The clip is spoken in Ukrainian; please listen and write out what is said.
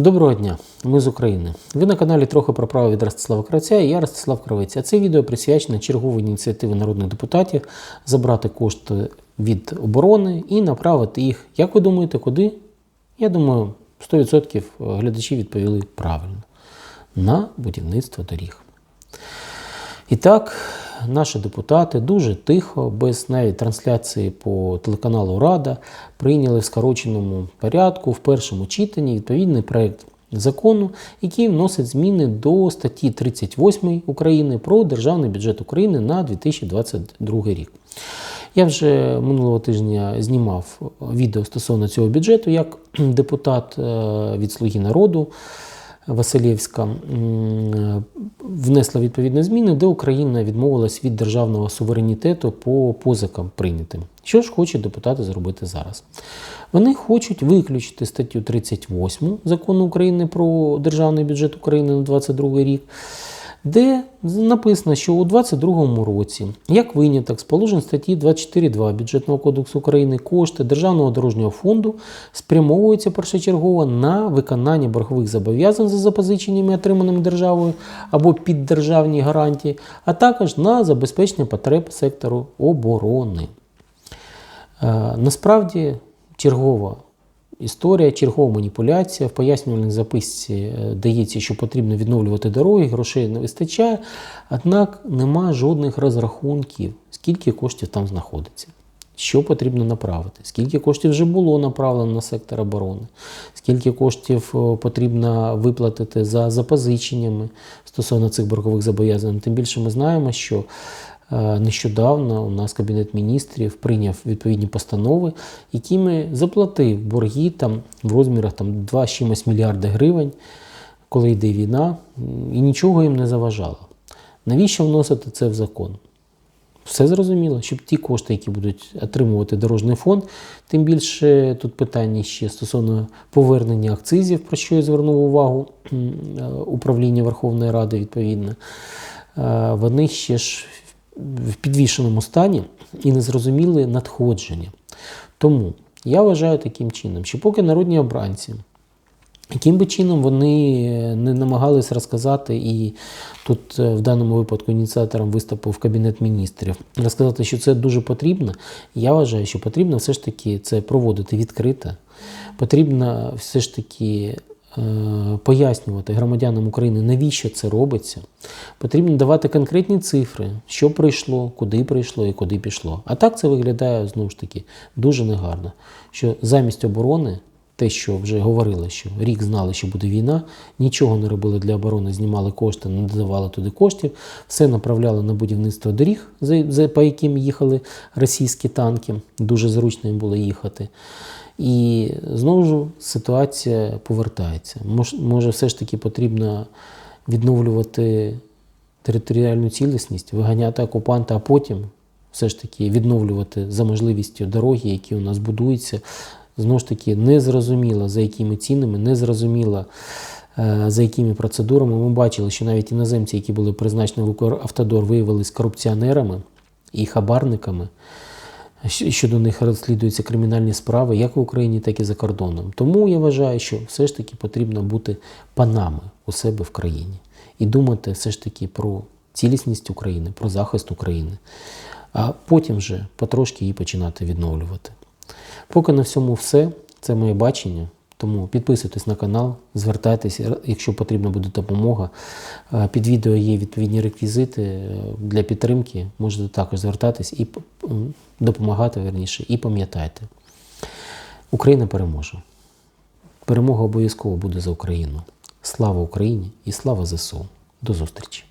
Доброго дня, ми з України. Ви на каналі трохи про право від Ростислава Кравця і я Ростислав Кравець. А це відео присвячено черговій ініціативі народних депутатів забрати кошти від оборони і направити їх. Як ви думаєте, куди? Я думаю, 100% глядачі відповіли правильно на будівництво доріг. І так, наші депутати дуже тихо, без навіть трансляції по телеканалу Рада, прийняли в скороченому порядку в першому читанні відповідний проект закону, який вносить зміни до статті 38 України про державний бюджет України на 2022 рік. Я вже минулого тижня знімав відео стосовно цього бюджету як депутат е, від Слуги народу. Василєвська внесла відповідні зміни, де Україна відмовилась від державного суверенітету по позикам прийнятим. Що ж хочуть депутати зробити зараз? Вони хочуть виключити статтю 38 закону України про державний бюджет України на 2022 рік, де написано, що у 2022 році, як виняток з положень статті 24.2 Бюджетного кодексу України, кошти Державного дорожнього фонду спрямовуються першочергово на виконання боргових зобов'язань за запозиченнями, отриманими державою або під державні гарантії, а також на забезпечення потреб сектору оборони. Е, Насправді чергова історія, чергова маніпуляція. В пояснювальній записці е, дається, що потрібно відновлювати дороги, грошей не вистачає, однак нема жодних розрахунків, скільки коштів там знаходиться. Що потрібно направити? Скільки коштів вже було направлено на сектор оборони? Скільки коштів е, потрібно виплатити за запозиченнями стосовно цих боргових зобов'язань? Тим більше ми знаємо, що Нещодавно у нас Кабінет міністрів прийняв відповідні постанови, якими заплатив борги там в розмірах там, 2 чимось мільярди гривень, коли йде війна, і нічого їм не заважало. Навіщо вносити це в закон? Все зрозуміло, щоб ті кошти, які будуть отримувати дорожній фонд, тим більше тут питання ще стосовно повернення акцизів, про що я звернув увагу е, управління Верховної Ради відповідно. Е, Вони ще ж в підвішеному стані і не зрозуміли надходження. Тому я вважаю таким чином, що поки народні обранці, яким би чином вони не намагались розказати, і тут е, в даному випадку ініціатором виступив Кабінет міністрів, розказати, що це дуже потрібно, я вважаю, що потрібно все ж таки це проводити відкрито. Потрібно все ж таки пояснювати громадянам України, навіщо це робиться. Потрібно давати конкретні цифри, що прийшло, куди прийшло і куди пішло. А так це виглядає знову ж таки дуже негарно. Що замість оборони, те, що вже говорили, що рік знали, що буде війна, нічого не робили для оборони, знімали кошти, не додавали туди коштів, все направляли на будівництво доріг, по яким їхали російські танки. Дуже зручно їм було їхати. І знову ж ситуація повертається. Мож, може, все ж таки потрібно відновлювати територіальну цілісність, виганяти окупанта, а потім все ж таки відновлювати за можливістю дороги, які у нас будуються. Знову ж таки, незрозуміло, за якими цінами, незрозуміло, е, за якими процедурами. Ми бачили, що навіть іноземці, які були призначені в Укравтодор, виявилися корупціонерами і хабарниками. Щодо них розслідуються кримінальні справи як в Україні, так і за кордоном. Тому я вважаю, що все ж таки потрібно бути панами у себе в країні і думати все ж таки про цілісність України, про захист України, а потім вже потрошки її починати відновлювати. Поки на всьому все, це моє бачення. Тому підписуйтесь на канал, звертайтеся, якщо потрібна буде допомога. Е, Під відео є відповідні реквізити е, для підтримки. Можете також звертатись і допомагати верніше. І пам'ятайте, Україна переможе. Перемога обов'язково буде за Україну. Слава Україні і слава ЗСУ. До зустрічі!